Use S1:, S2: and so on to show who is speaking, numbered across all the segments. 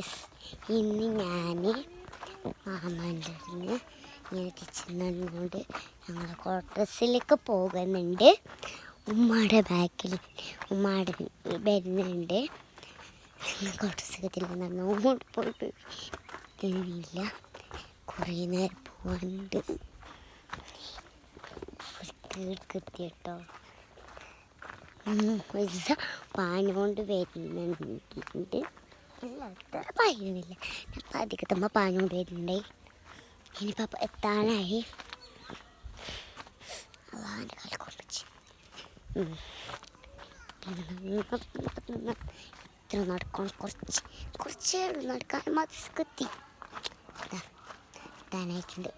S1: Guys ഇന്ന് ഞാൻ മാമാന്റെ ഇങ്ങനെ കിച്ചണുകൊണ്ട് ഞങ്ങൾ ക്വാർട്ടേഴ്സിലേക്ക് പോകുന്നുണ്ട്. ഉമ്മയുടെ ബാക്കിൽ ഉമ്മയുടെ വരുന്നുണ്ട്. ഞങ്ങൾ ക്വാർട്ടേഴ്സിലേക്ക് നടന്നുകൊണ്ട് പോയിട്ട് കഴിയില്ല കുറേ നേരം പോകാനുണ്ട് എത്തിട്ടോ പാഞ്ഞുകൊണ്ട് വരുന്നുണ്ട്. പായുന്നില്ല അപ്പം അധികത്തമ്മ പാഞ്ഞുകൊണ്ട് വരുന്നുണ്ടേ. ഇനിയിപ്പോൾ എത്താനായി. അള്ളാന്റെ കാലം കൊണ്ടുവച്ച് ഇത്ര നടക്കണം കുറച്ച് കുറച്ച് നടക്കാൻ മസ്കെത്തി. എത്താനായിട്ടുണ്ട്.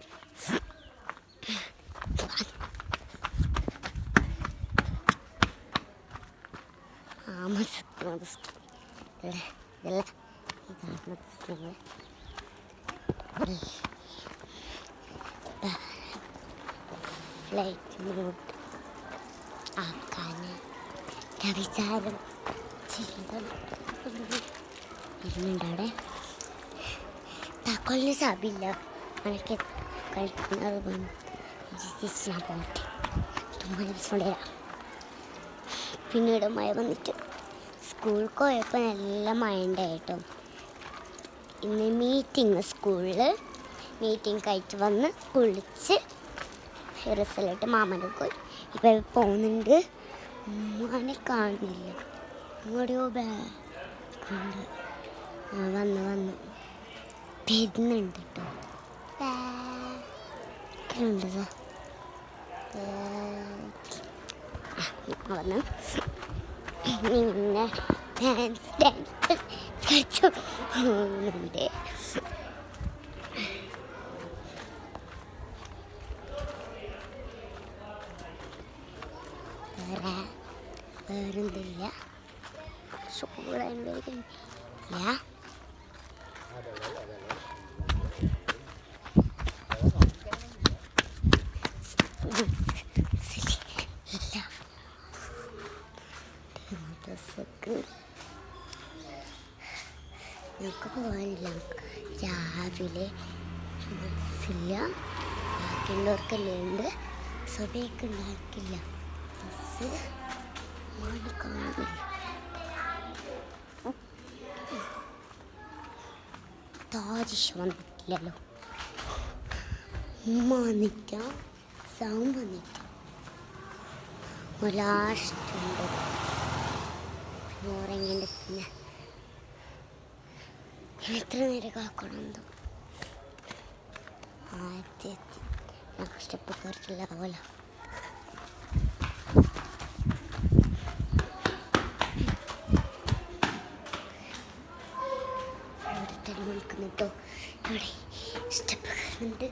S1: ആ മസ്ക് മസ്ക് ഇതല്ല. ഇതാണ് മത്സ്യങ്ങൾ ഫ്ലൈറ്റ് റൂട്ട് ആക്കാൻ വിചാരം ചെയ്തത് ഇരുന്നുണ്ട് അവിടെ? താക്കോലിന് സാബില്ല. എനിക്ക് കഴിക്കുന്നത് വന്ന്. ഞാൻ പോട്ടെ. പിന്നീട് മഴ വന്നിട്ട് സ്കൂളിൽ പോയപ്പോൾ നല്ല മഴയുണ്ടായിട്ടും. ഇന്ന് മീറ്റിംഗ് സ്കൂളിൽ. മീറ്റിംഗ് കഴിച്ച് വന്ന് കുളിച്ച് റിസൾട്ട് മാമന്റെ പോയി. ഇപ്പം പോകുന്നുണ്ട്. ഉമ്മാനെ കാണുന്നില്ല. ബാക്കുണ്ട് ആ വന്ന് വന്ന്. പെരുന്നുണ്ട് കേട്ടോ. ബാക്കുണ്ട് വന്ന്. പിന്നെ ഡാൻസ് ഡാൻസ് കളിച്ചു പോകുന്നുണ്ട് വേറെ വേറെന്തില്ല ചോറില്ല ഇല്ല ഞങ്ങൾക്ക് പോകാനില്ല. രാവിലെ ബസ്സില്ല. ബാക്കിയുള്ളവർക്കെല്ലാം ഉണ്ട്. സ്വഭയൊക്കെ ഉണ്ടാക്കില്ല. ബസ് മോനെ കാണില്ല താജിഷ് വന്നിട്ടില്ലല്ലോ ഉമ്മ സൗം വന്നിക്കാം ലാസ്റ്റ് ഓറങ്ങനെ പിന്നെ എത്ര നേരം കാക്കണം എന്തോ ആദ്യത്തെ എത്തി. ഞാൻ കഷ്ടപ്പെട്ട് കുറച്ചില്ല പോലെ ഇവിടെ തന്നെ വിളിക്കുന്നുട്ടോ ഇവിടെ സ്റ്റെപ്പ് കയറുന്നുണ്ട്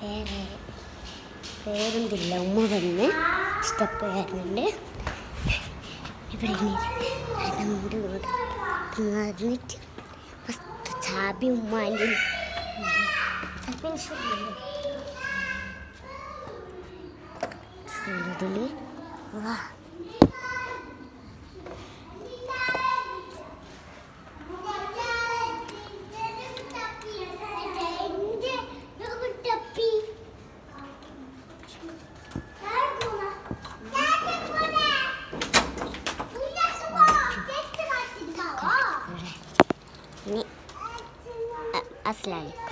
S1: വേറെ പേരൊന്നുമില്ല ഉമ്മ വന്ന് സ്റ്റെപ്പ് കയറുന്നുണ്ട് ഇവിടെ അതുകൊണ്ട് ഫസ്റ്റ് ചാബി ഉമ്മാന്റെ ഇതിൽ വാ আসসালামাইকুম